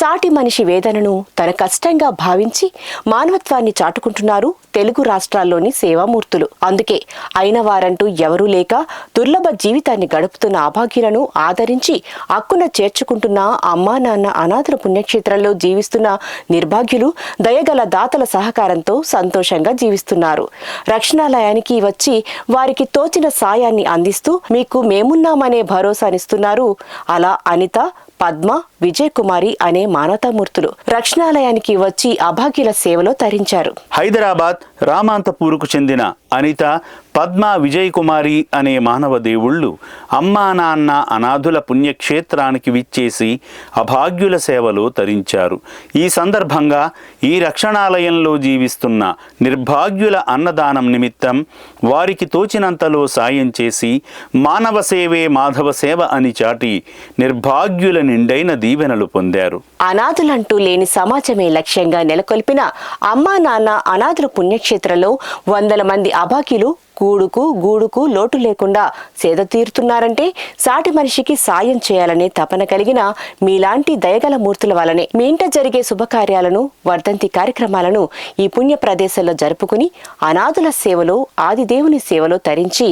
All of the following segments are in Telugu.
సాటి మనిషి వేదనను తన కష్టంగా భావించి మానవత్వాన్ని చాటుకుంటున్నారు తెలుగు రాష్ట్రాల్లోని సేవామూర్తులు. అందుకే అయిన వారంటూ ఎవరూ లేక దుర్లభ జీవితాన్ని గడుపుతున్న అభాగ్యులను ఆదరించి అక్కున చేర్చుకుంటున్న అమ్మా నాన్న అనాథల పుణ్యక్షేత్రంలో జీవిస్తున్న నిర్భాగ్యులు దయగల దాతల సహకారంతో సంతోషంగా జీవిస్తున్నారు. రక్షణాలయానికి వచ్చి వారికి తోచిన సాయాన్ని అందిస్తూ మీకు మేమున్నామనే భరోసానిస్తున్నారు. అలా అనిత పద్మ విజయ్ కుమారి అనే మానవతామూర్తులు రక్షణాలయానికి వచ్చి అభాగ్యుల సేవలో తరించారు. హైదరాబాద్ రామాంతపూర్కు చెందిన అనిత పద్మ విజయ్ కుమారి అనే మానవ దేవుళ్ళు అమ్మా నాన్న అనాథుల పుణ్యక్షేత్రానికి విచ్చేసి అభాగ్యుల సేవలో తరించారు. ఈ సందర్భంగా ఈ రక్షణాలయంలో జీవిస్తున్న నిర్భాగ్యుల అన్నదానం నిమిత్తం వారికి తోచినంతలో సాయం చేసి మానవ సేవే మాధవ సేవ అని చాటి నిర్భాగ్యుల నిండైన దీవెనలు పొందారు. అనాథులంటూ లేని సమాజమే లక్ష్యంగా నెలకొల్పిన అమ్మా నాన్న అనాథుల పుణ్యక్షేత్రంలో వందల మంది అబాకిలు గూడుకు గూడుకు లోటు లేకుండా సేద తీరుతున్నారంటే సాటి మనిషికి సాయం చేయాలనే తపన కలిగిన మీలాంటి దయగల మూర్తుల వలనే. మీ ఇంట జరిగే శుభకార్యాలను వర్ధంతి కార్యక్రమాలను ఈ పుణ్య ప్రదేశంలో జరుపుకుని అనాథుల సేవలో ఆదిదేవుని సేవలో తరించి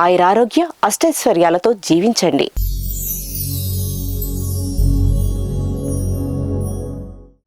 ఆయురారోగ్య అష్టైశ్వర్యాలతో జీవించండి.